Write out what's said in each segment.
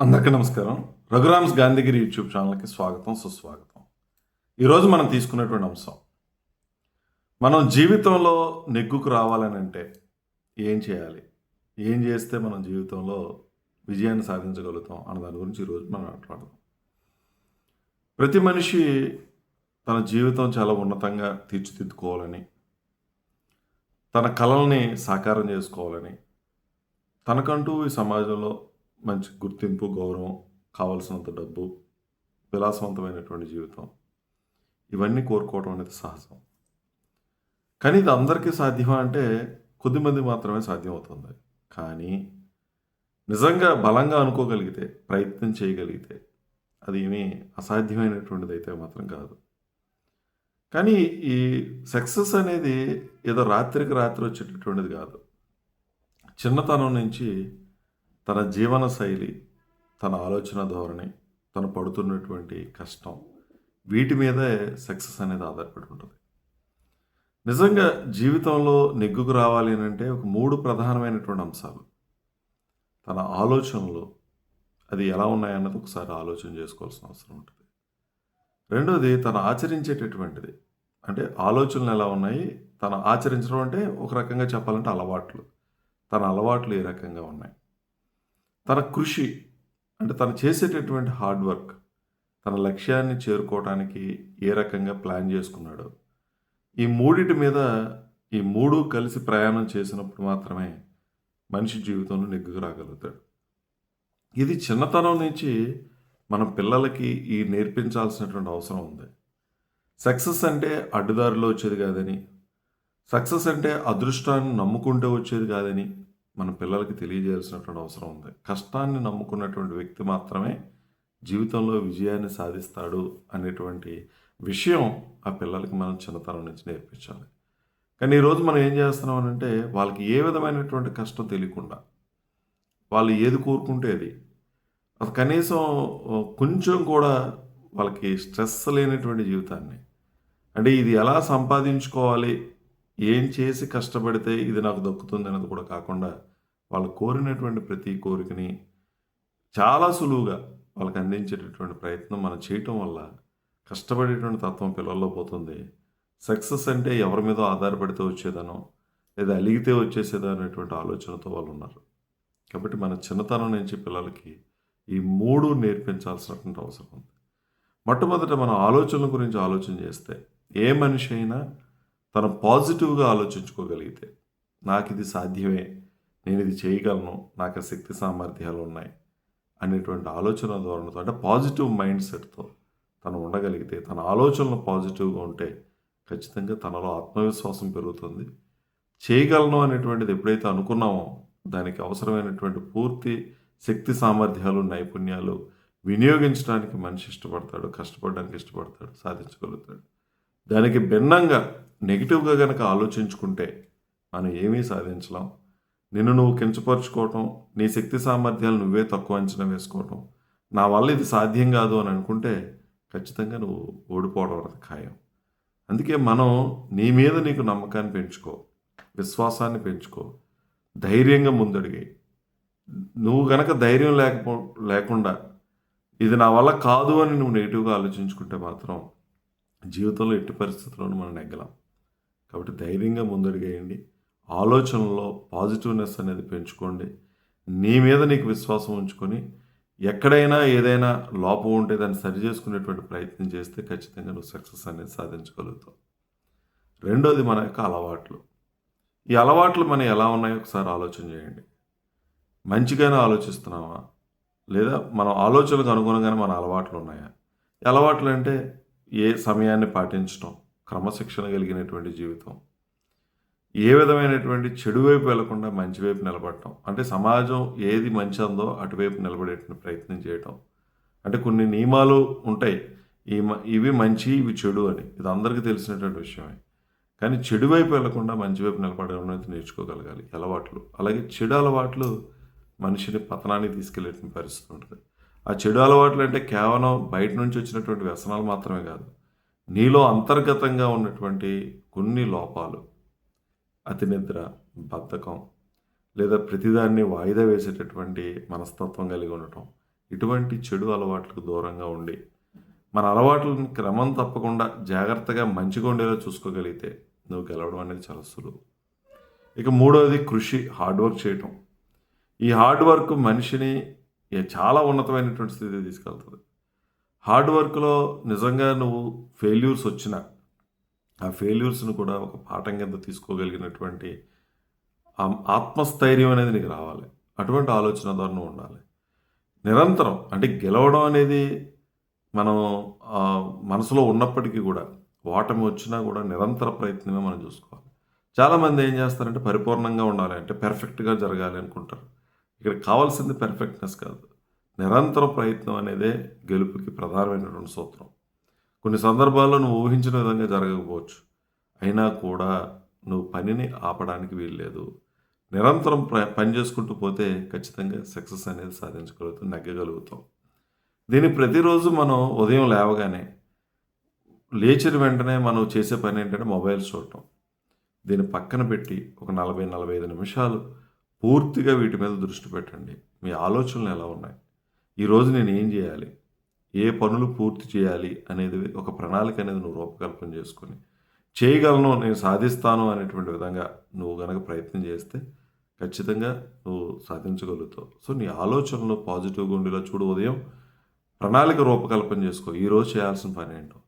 అందరికీ నమస్కారం. రఘురామ్స్ గాంధీగిరి యూట్యూబ్ ఛానల్కి స్వాగతం సుస్వాగతం. ఈరోజు మనం తీసుకున్నటువంటి అంశం మనం జీవితంలో నెగ్గుకు రావాలని అంటే ఏం చేయాలి? ఏం చేస్తే మనం జీవితంలో విజయాన్ని సాధించగలుగుతాం అన్న దాని గురించి ఈరోజు మనం మాట్లాడదాం. ప్రతి మనిషి తన జీవితం చాలా ఉన్నతంగా తీర్చిదిద్దుకోవాలని తన కళల్ని సాకారం చేసుకోవాలని తనకంటూ ఈ సమాజంలో మంచి గుర్తింపు గౌరవం కావలసినంత డబ్బు విలాసవంతమైనటువంటి జీవితం. ఇవన్నీ కోరుకోవడం అనేది సహజం. కానీ ఇది అందరికీ సాధ్యమా అంటే కొద్దిమంది మాత్రమే సాధ్యమవుతుంది. కానీ నిజంగా బలంగా అనుకోగలిగితే ప్రయత్నం చేయగలిగితే అది ఏమీ అసాధ్యమైనటువంటిది అయితే మాత్రం కాదు. కానీ ఈ సక్సెస్ అనేది ఏదో రాత్రికి రాత్రి వచ్చేటటువంటిది కాదు. చిన్నతనం నుంచి తన జీవన శైలి తన ఆలోచన ధోరణి తను పడుతున్నటువంటి కష్టం వీటి మీదే సక్సెస్ అనేది ఆధారపడి ఉంటుంది నిజంగా జీవితంలో నెగ్గుకు రావాలి అని అంటే ఒక మూడు ప్రధానమైనటువంటి అంశాలు. తన ఆలోచనలు అది ఎలా ఉన్నాయన్నది ఒకసారి ఆలోచన చేసుకోవాల్సిన అవసరం ఉంటుంది. రెండోది తను ఆచరించేటటువంటిది. అంటే ఆలోచనలు ఎలా ఉన్నాయి? తను ఆచరించడం అంటే ఒక రకంగా చెప్పాలంటే అలవాట్లు. తన అలవాట్లు ఏ రకంగా ఉన్నాయి? తన కృషి అంటే తను చేసేటటువంటి హార్డ్ వర్క్ తన లక్ష్యాన్ని చేరుకోవడానికి ఏ రకంగా ప్లాన్ చేసుకున్నాడో ఈ మూడిటి మీద ఈ మూడు కలిసి ప్రయాణం చేసినప్పుడు మాత్రమే మనిషి జీవితంలో నెగ్గుకు రాగలుగుతాడు. ఇది చిన్నతనం నుంచి మనం పిల్లలకి ఈ నేర్పించాల్సినటువంటి అవసరం ఉంది. సక్సెస్ అంటే అడ్డుదారిలో వచ్చేది కాదని సక్సెస్ అంటే అదృష్టాన్ని నమ్ముకుంటే వచ్చేది కాదని మన పిల్లలకి తెలియజేయాల్సినటువంటి అవసరం ఉంది. కష్టాన్ని నమ్ముకున్నటువంటి వ్యక్తి మాత్రమే జీవితంలో విజయాన్ని సాధిస్తాడు అనేటువంటి విషయం ఆ పిల్లలకి మనం చిన్నతనం నుంచి నేర్పించాలి. కానీ ఈరోజు మనం ఏం చేస్తున్నాం అంటే వాళ్ళకి ఏ విధమైనటువంటి కష్టం తెలియకుండా వాళ్ళు ఏది కోరుకుంటే అది. అది కనీసం కొంచెం కూడా వాళ్ళకి స్ట్రెస్ లేనటువంటి జీవితాన్ని. అంటే ఇది ఎలా సంపాదించుకోవాలి ఏం చేసి కష్టపడితే ఇది నాకు దక్కుతుంది అనేది కూడా కాకుండా వాళ్ళు కోరినటువంటి ప్రతి కోరికని చాలా సులువుగా వాళ్ళకి అందించేటటువంటి ప్రయత్నం మనం చేయటం వల్ల కష్టపడేటువంటి తత్వం పిల్లల్లో పోతుంది. సక్సెస్ అంటే ఎవరి మీద ఆధారపడితే వచ్చేదనో లేదా అలిగితే వచ్చేసేదో అనేటువంటి ఆలోచనతో వాళ్ళు ఉన్నారు. కాబట్టి మన చిన్నతనం నుంచి పిల్లలకి ఈ మూడు నేర్పించాల్సినటువంటి అవసరం ఉంది. మొట్టమొదట మన ఆలోచనల గురించి ఆలోచన చేస్తే ఏ మనిషి అయినా తను పాజిటివ్గా ఆలోచించుకోగలిగితే నాకు ఇది సాధ్యమే నేను ఇది చేయగలను నాకు ఆ శక్తి సామర్థ్యాలు ఉన్నాయి అనేటువంటి ఆలోచన ధోరణితో అంటే పాజిటివ్ మైండ్ సెట్తో తను ఉండగలిగితే తన ఆలోచనలు పాజిటివ్గా ఉంటే ఖచ్చితంగా తనలో ఆత్మవిశ్వాసం పెరుగుతుంది. చేయగలను అనేటువంటిది ఎప్పుడైతే అనుకున్నామో దానికి అవసరమైనటువంటి పూర్తి శక్తి సామర్థ్యాలు నైపుణ్యాలు వినియోగించడానికి మనిషి ఇష్టపడతాడు కష్టపడడానికి ఇష్టపడతాడు సాధించగలుగుతాడు. దానికి భిన్నంగా నెగిటివ్గా కనుక ఆలోచించుకుంటే మనం ఏమీ సాధించలేం. నిన్ను నువ్వు కించపరుచుకోవటం నీ శక్తి సామర్థ్యాలు నువ్వే తక్కువ అంచనా వేసుకోవటం నా వల్ల ఇది సాధ్యం కాదు అని అనుకుంటే ఖచ్చితంగా నువ్వు ఓడిపోవడం అనేది ఖాయం. అందుకే మనం నీ మీద నీకు నమ్మకాన్ని పెంచుకో విశ్వాసాన్ని పెంచుకో ధైర్యంగా ముందడిగి నువ్వు గనక ధైర్యం లేకపో లేకుండా ఇది నా వల్ల కాదు అని నువ్వు నెగిటివ్గా ఆలోచించుకుంటే మాత్రం జీవితంలో ఎట్టి పరిస్థితుల్లోనూ మనం నెగ్గలాం. కాబట్టి ధైర్యంగా ముందడిగేయండి. ఆలోచనలో పాజిటివ్నెస్ అనేది పెంచుకోండి. నీ మీద నీకు విశ్వాసం ఉంచుకొని ఎక్కడైనా ఏదైనా లోపం ఉంటే దాన్ని సరి చేసుకునేటువంటి ప్రయత్నం చేస్తే ఖచ్చితంగా నువ్వు సక్సెస్ అనేది సాధించగలుగుతావు. రెండోది మన యొక్క అలవాట్లు. ఈ అలవాట్లు మనం ఎలా ఉన్నాయో ఒకసారి ఆలోచన చేయండి. మంచిగానే ఆలోచిస్తున్నావా? లేదా మన ఆలోచనలకు అనుగుణంగానే మన అలవాట్లు ఉన్నాయా? అలవాట్లు అంటే ఏ సమయాన్ని పాటించడం క్రమశిక్షణ కలిగినటువంటి జీవితం. ఏ విధమైనటువంటి చెడు వైపు వెళ్ళకుండా మంచి వైపు నిలబడటం. అంటే సమాజం ఏది మంచి అందో అటువైపు నిలబడేటువంటి ప్రయత్నం చేయటం. అంటే కొన్ని నియమాలు ఉంటాయి. ఈ మ- ఇవి మంచి ఇవి చెడు అని. ఇది అందరికీ తెలిసినటువంటి విషయమే. కానీ చెడు వైపు వెళ్ళకుండా మంచి వైపు నిలబడడం అనేది నేర్చుకోగలగాలి. అలవాట్లు. అలాగే చెడు అలవాట్లు మనిషిని పతనానికి తీసుకెళ్ళేటువంటి పరిస్థితి ఉంటుంది. ఆ చెడు అలవాట్లు అంటే కేవలం బయట నుంచి వచ్చినటువంటి వ్యసనాలు మాత్రమే కాదు నీలో అంతర్గతంగా ఉన్నటువంటి కొన్ని లోపాలు అతి నిద్ర బద్ధకం లేదా ప్రతిదాన్ని వాయిదా వేసేటటువంటి మనస్తత్వం కలిగి ఉండటం ఇటువంటి చెడు అలవాట్లకు దూరంగా ఉండి మన అలవాట్లను క్రమం తప్పకుండా జాగ్రత్తగా మంచిగా ఉండేలా చూసుకోగలిగితే నువ్వు గెలవడం అనేది చాలా సులువు. ఇక మూడవది కృషి హార్డ్ వర్క్ చేయటం. ఈ హార్డ్ వర్క్ మనిషిని చాలా ఉన్నతమైనటువంటి స్థితి తీసుకెళ్తుంది. హార్డ్ వర్క్లో నిజంగా నువ్వు ఫెయిల్యూర్స్ వచ్చినా ఆ ఫెయిల్యూర్స్ను కూడా ఒక పాఠం కింద తీసుకోగలిగినటువంటి ఆత్మస్థైర్యం అనేది నీకు రావాలి. అటువంటి ఆలోచన ద్వారా ఉండాలి. నిరంతరం అంటే గెలవడం అనేది మనం మనసులో ఉన్నప్పటికీ కూడా ఓటమి వచ్చినా కూడా నిరంతర ప్రయత్నమే మనం చూసుకోవాలి. చాలామంది ఏం చేస్తారంటే పరిపూర్ణంగా ఉండాలి అంటే పెర్ఫెక్ట్గా జరగాలి అనుకుంటారు. ఇక్కడ కావాల్సింది పెర్ఫెక్ట్నెస్ కాదు. నిరంతర ప్రయత్నం అనేదే గెలుపుకి ప్రధానమైనటువంటి సూత్రం. కొన్ని సందర్భాల్లో నువ్వు ఊహించిన విధంగా జరగకపోవచ్చు. అయినా కూడా నువ్వు పనిని ఆపడానికి వీల్లేదు. నిరంతరం ప్ర పని చేసుకుంటూ పోతే ఖచ్చితంగా సక్సెస్ అనేది సాధించగలుగుతాం నెగ్గగలుగుతాం. దీన్ని ప్రతిరోజు మనం ఉదయం లేవగానే లేచిన వెంటనే మనం చేసే పని ఏంటంటే మొబైల్ చూడటం. దీన్ని పక్కన పెట్టి ఒక నలభై నలభై ఐదు నిమిషాలు పూర్తిగా వీటి మీద దృష్టి పెట్టండి. మీ ఆలోచనలు ఎలా ఉన్నాయి? ఈరోజు నేను ఏం చేయాలి? ఏ పనులు పూర్తి చేయాలి అనేది ఒక ప్రణాళిక అనేది నువ్వు రూపకల్పన చేసుకొని చేయగలను నేను సాధిస్తాను అనేటువంటి విధంగా నువ్వు గనక ప్రయత్నం చేస్తే ఖచ్చితంగా నువ్వు సాధించగలుగుతావు. సో నీ ఆలోచనలు పాజిటివ్గా ఉండేలా చూడు ఉదయం. ప్రణాళిక రూపకల్పన చేసుకో. ఈరోజు చేయాల్సిన పని ఏంటో?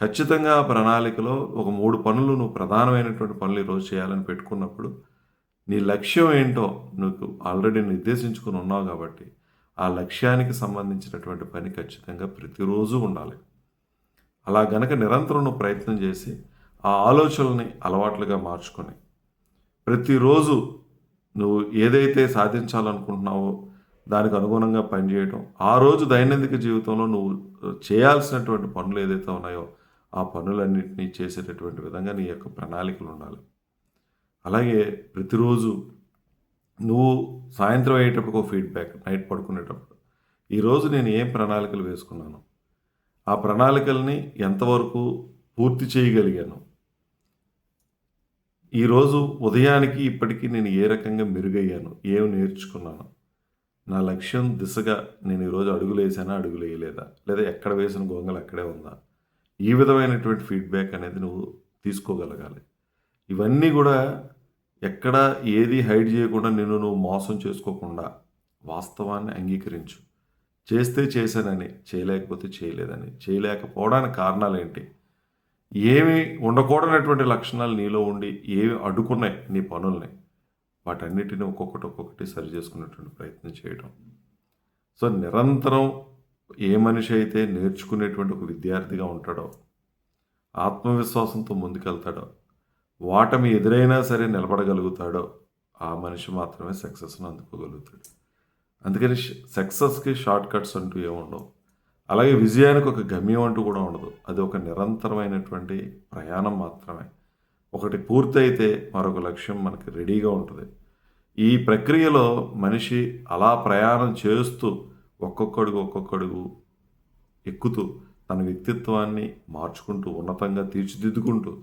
ఖచ్చితంగా ఆ ప్రణాళికలో ఒక మూడు పనులు నువ్వు ప్రధానమైనటువంటి పనులు ఈరోజు చేయాలని పెట్టుకున్నప్పుడు నీ లక్ష్యం ఏంటో నువ్వు ఆల్రెడీ నిర్దేశించుకుని ఉన్నావు కాబట్టి ఆ లక్ష్యానికి సంబంధించినటువంటి పని ఖచ్చితంగా ప్రతిరోజు ఉండాలి. అలా గనక నిరంతరం నువ్వు ప్రయత్నం చేసి ఆ ఆలోచనల్ని అలవాట్లుగా మార్చుకొని ప్రతిరోజు నువ్వు ఏదైతే సాధించాలనుకుంటున్నావో దానికి అనుగుణంగా పనిచేయటం ఆ రోజు దైనందిక జీవితంలో నువ్వు చేయాల్సినటువంటి పనులు ఏదైతే ఉన్నాయో ఆ పనులన్నింటినీ చేసేటటువంటి విధంగా నీ యొక్క ప్రణాళికలు ఉండాలి. అలాగే ప్రతిరోజు నువ్వు సాయంత్రం అయ్యేటప్పుడు ఒక ఫీడ్బ్యాక్ నైట్ పడుకునేటప్పుడు. ఈరోజు నేను ఏం ప్రణాళికలు వేసుకున్నాను? ఆ ప్రణాళికల్ని ఎంతవరకు పూర్తి చేయగలిగాను? ఈరోజు ఉదయానికి ఇప్పటికీ నేను ఏ రకంగా మెరుగయ్యాను? ఏం నేర్చుకున్నాను? నా లక్ష్యం దిశగా నేను ఈరోజు అడుగులు వేసానా అడుగులు వేయలేదా? లేదా ఎక్కడ వేసిన గొంగలు అక్కడే ఉందా? ఈ విధమైనటువంటి ఫీడ్బ్యాక్ అనేది నువ్వు తీసుకోగలగాలి. ఇవన్నీ కూడా ఎక్కడ ఏది హైడ్ చేయకుండా నిన్ను నువ్వు మోసం చేసుకోకుండా వాస్తవాన్ని అంగీకరించు. చేస్తే చేశానని చేయలేకపోతే చేయలేదని చేయలేకపోవడానికి కారణాలు ఏంటి? ఏమి ఉండకూడనటువంటి లక్షణాలు నీలో ఉండి ఏమి అడ్డుకున్నాయి నీ పనుల్ని? వాటన్నిటిని ఒక్కొక్కటి ఒక్కొక్కటి సరి చేసుకునేటువంటి ప్రయత్నం చేయడం సో నిరంతరం ఏ మనిషి అయితే నేర్చుకునేటువంటి ఒక విద్యార్థిగా ఉంటాడో ఆత్మవిశ్వాసంతో ముందుకెళ్తాడో వాటమి ఎదురైనా సరే నిలబడగలుగుతాడో ఆ మనిషి మాత్రమే సక్సెస్ను అందుకోగలుగుతాడు. అందుకని సక్సెస్కి షార్ట్ కట్స్ అంటూ ఏముండవు అలాగే విజయానికి ఒక గమ్యం అంటూ కూడా ఉండదు. అది ఒక నిరంతరమైనటువంటి ప్రయాణం మాత్రమే. ఒకటి పూర్తయితే మరొక లక్ష్యం మనకి రెడీగా ఉంటుంది. ఈ ప్రక్రియలో మనిషి అలా ప్రయాణం చేస్తూ ఒక్కొక్కడుగు ఒక్కొక్కడుగు ఎక్కుతూ తన వ్యక్తిత్వాన్ని మార్చుకుంటూ ఉన్నతంగా తీర్చిదిద్దుకుంటూ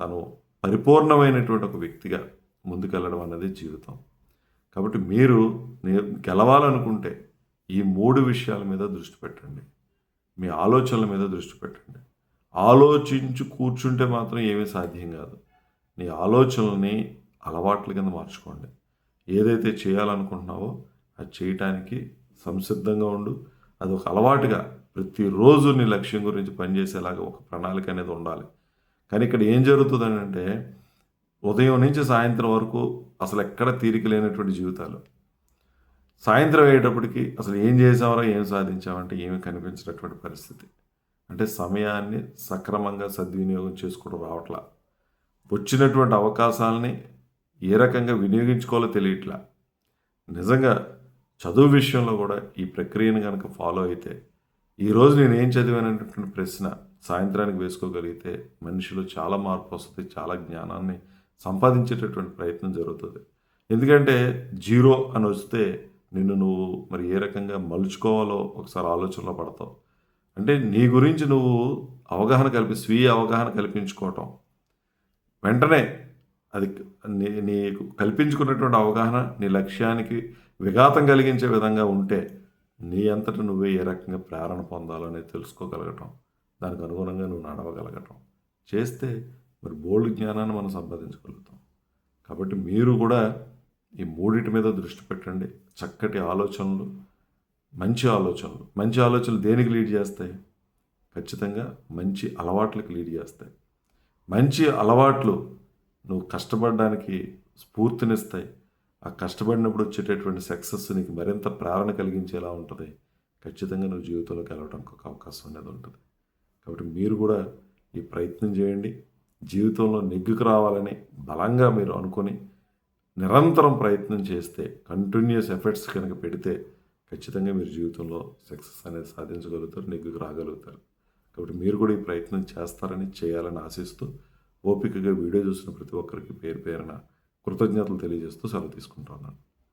తను పరిపూర్ణమైనటువంటి ఒక వ్యక్తిగా ముందుకెళ్ళడం అన్నది జీవితం. కాబట్టి మీరు గెలవాలనుకుంటే ఈ మూడు విషయాల మీద దృష్టి పెట్టండి. మీ ఆలోచనల మీద దృష్టి పెట్టండి. ఆలోచించు కూర్చుంటే మాత్రం ఏమీ సాధ్యం కాదు. నీ ఆలోచనల్ని అలవాట్ల కింద మార్చుకోండి. ఏదైతే చేయాలనుకుంటున్నావో అది చేయటానికి సంసిద్ధంగా ఉండు. అది ఒక అలవాటుగా ప్రతిరోజు నీ లక్ష్యం గురించి పనిచేసేలాగా ఒక ప్రణాళిక అనేది ఉండాలి. కానీ ఇక్కడ ఏం జరుగుతుందని అంటే ఉదయం నుంచి సాయంత్రం వరకు అసలు ఎక్కడ తీరిక లేనటువంటి జీవితాలు. సాయంత్రం అయ్యేటప్పటికి అసలు ఏం చేసామరా ఏం సాధించామంటే ఏమి కనిపించినటువంటి పరిస్థితి. అంటే సమయాన్ని సక్రమంగా సద్వినియోగం చేసుకోవడం రావట్లా. వచ్చినటువంటి అవకాశాలని ఏ రకంగా వినియోగించుకోవాలో తెలియట్లా. నిజంగా చదువు విషయంలో కూడా ఈ ప్రక్రియను కనుక ఫాలో అయితే ఈరోజు నేను ఏం చదివానటువంటి ప్రశ్న సాయంత్రానికి వేసుకోగలిగితే మనిషిలో చాలా మార్పు వస్తుంది చాలా జ్ఞానాన్ని సంపాదించేటటువంటి ప్రయత్నం జరుగుతుంది. ఎందుకంటే జీరో అని వస్తే నిన్ను నువ్వు మరి ఏ రకంగా మలుచుకోవాలో ఒకసారి ఆలోచనలో పడతావు. అంటే నీ గురించి నువ్వు అవగాహన కల్పి స్వీయ అవగాహన కల్పించుకోవటం. వెంటనే అది నీ నీకు కల్పించుకున్నటువంటి అవగాహన నీ లక్ష్యానికి విఘాతం కలిగించే విధంగా ఉంటే నీ అంతట నువ్వే ఏ రకంగా ప్రేరణ పొందాలో అనేది తెలుసుకోగలగటం. దానికి అనుగుణంగా నువ్వు నడవగలగటం. చేస్తే మరి బోల్డ్ జ్ఞానాన్ని మనం సంపాదించగలుగుతాం. కాబట్టి మీరు కూడా ఈ మూడింటి మీద దృష్టి పెట్టండి. చక్కటి ఆలోచనలు మంచి ఆలోచనలు. మంచి ఆలోచనలు దేనికి లీడ్ చేస్తాయి? ఖచ్చితంగా మంచి అలవాట్లకు లీడ్ చేస్తాయి. మంచి అలవాట్లు నువ్వు కష్టపడడానికి స్ఫూర్తినిస్తాయి. ఆ కష్టపడినప్పుడు వచ్చేటటువంటి సక్సెస్ నీకు మరింత ప్రేరణ కలిగించేలా ఉంటుంది. ఖచ్చితంగా నువ్వు జీవితంలో వెళ్ళడానికి ఒక అవకాశం అనేది ఉంటుంది. కాబట్టి మీరు కూడా ఈ ప్రయత్నం చేయండి. జీవితంలో నెగ్గుకు రావాలని బలంగా మీరు అనుకొని నిరంతరం ప్రయత్నం చేస్తే కంటిన్యూస్ ఎఫర్ట్స్ కనుక పెడితే ఖచ్చితంగా మీరు జీవితంలో సక్సెస్ అనేది సాధించగలుగుతారు నెగ్గుకు రాగలుగుతారు. కాబట్టి మీరు కూడా ఈ ప్రయత్నం చేస్తారని చేయాలని ఆశిస్తూ ఓపికగా వీడియో చూసిన ప్రతి ఒక్కరికి పేరు పేరున కృతజ్ఞతలు తెలియజేస్తూ సెలవు తీసుకుంటున్నాను